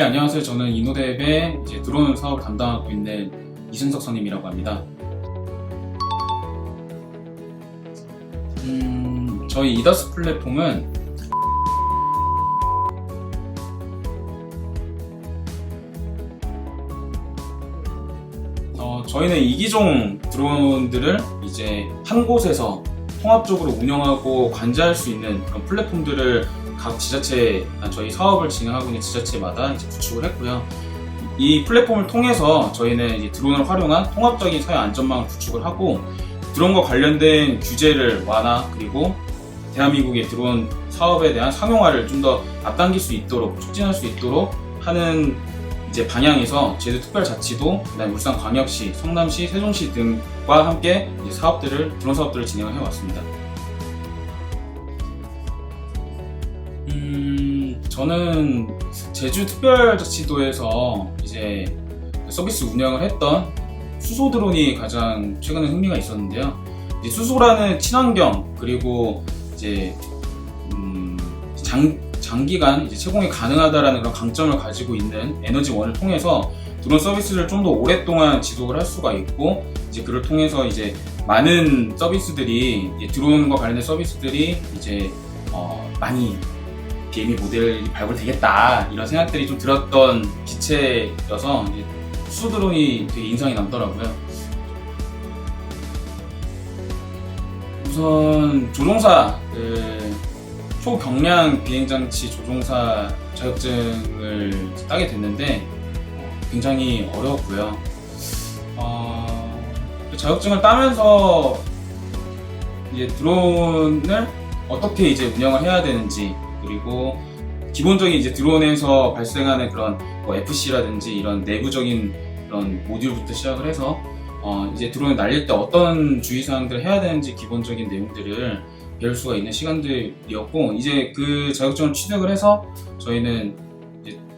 네, 안녕하세요. 저는 이노대의 이제 드론 사업을 담당하고 있는 이승석 선임이라고 합니다. 음, 저희 이더스 플랫폼은 어, 저희는 이기종 드론들을 이제 한 곳에서 통합적으로 운영하고 관제할 수 있는 그런 플랫폼들을 각 지자체, 아, 저희 사업을 진행하고 있는 지자체마다 이제 구축을 했고요. 이 플랫폼을 통해서 저희는 드론을 활용한 통합적인 사회 안전망을 구축을 하고 드론과 관련된 규제를 완화 그리고 대한민국의 드론 사업에 대한 상용화를 좀 더 앞당길 수 있도록 촉진할 수 있도록 하는 이제 방향에서 제주특별자치도 그다음 울산광역시, 성남시, 세종시 등과 함께 사업들을 드론 사업들을 진행을 해왔습니다. 음, 저는 제주특별자치도에서 이제 서비스 운영을 했던 수소 드론이 가장 최근에 흥미가 있었는데요. 수소라는 친환경 그리고 이제 음, 장, 장기간 이제 채공이 가능하다라는 그런 강점을 가지고 있는 에너지원을 통해서 드론 서비스를 좀 더 오랫동안 지속을 할 수가 있고 이제 그를 통해서 이제 많은 서비스들이 이제 드론과 관련된 서비스들이 이제 어, 많이 BME 모델이 발굴되겠다 이런 생각들이 좀 들었던 기체여서 이제 수소 드론이 되게 인상이 남더라고요. 우선 조종사 그 초경량 비행장치 조종사 자격증을 따게 됐는데 어, 굉장히 어려웠고요. 어, 그 자격증을 따면서 이제 드론을 어떻게 이제 운영을 해야 되는지 그리고 기본적인 이제 드론에서 발생하는 그런 뭐 FC라든지 이런 내부적인 그런 모듈부터 시작을 해서 어 이제 드론을 날릴 때 어떤 주의사항들을 해야 되는지 기본적인 내용들을 배울 수가 있는 시간들이었고 이제 그 자격증을 취득을 해서 저희는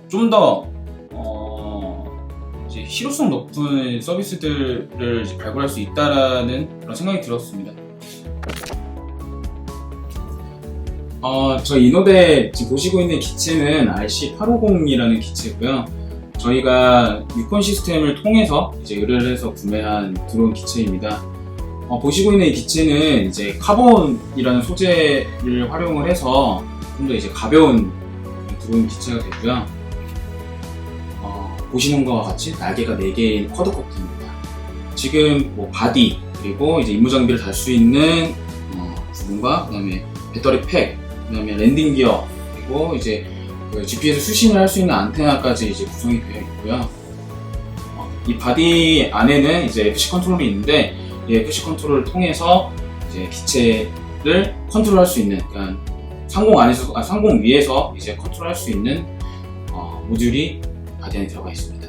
좀더 어 실효성 높은 서비스들을 발굴할 수 있다라는 그런 생각이 들었습니다. 어, 저희 이노대 지금 보시고 있는 기체는 RC850이라는 기체고요. 저희가 유콘 시스템을 통해서 이제 의뢰를 해서 구매한 드론 기체입니다. 어, 보시고 있는 이 기체는 이제 카본이라는 소재를 활용을 해서 좀 더 이제 가벼운 드론 기체가 되고요. 어, 보시는 것과 같이 날개가 4개인 쿼드코프입니다. 지금 뭐 바디 그리고 이제 임무 장비를 달 수 있는 어, 부분과 그다음에 배터리 팩 그다음에 랜딩 기어 그리고 이제 그 GPS 수신을 할 수 있는 안테나까지 이제 구성이 되어 있고요. 어, 이 바디 안에는 이제 FC 컨트롤이 있는데 이 FC 컨트롤을 통해서 이제 기체를 컨트롤할 수 있는 그러니까 상공 안에서 아, 상공 위에서 이제 컨트롤할 수 있는 어, 모듈이 바디 안에 들어가 있습니다.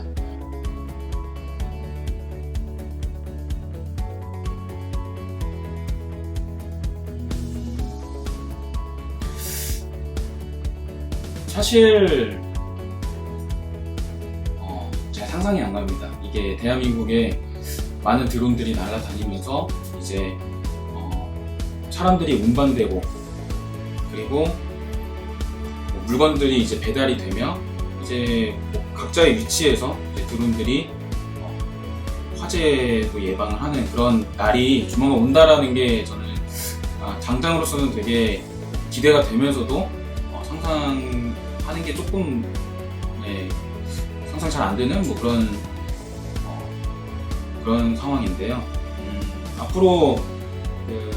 사실 어, 잘 상상이 안 갑니다. 이게 대한민국에 많은 드론들이 날아다니면서 이제 어, 사람들이 운반되고 그리고 뭐 물건들이 이제 배달이 되며 이제 뭐 각자의 위치에서 이제 드론들이 어, 화재도 예방을 하는 그런 날이 조만간 온다라는 게 저는 아, 당장으로서는 되게 기대가 되면서도 어, 상상하는 게 조금 네, 상상 잘 안 되는 뭐 그런 어, 그런 상황인데요. 음, 앞으로 그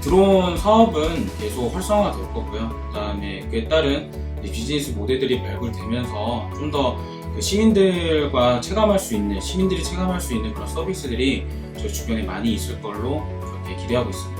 드론 사업은 계속 활성화될 거고요. 그다음에 그에 따른 비즈니스 모델들이 발굴되면서 좀더그 시민들과 체감할 수 있는 시민들이 체감할 수 있는 그런 서비스들이 저희 주변에 많이 있을 걸로 그렇게 기대하고 있습니다.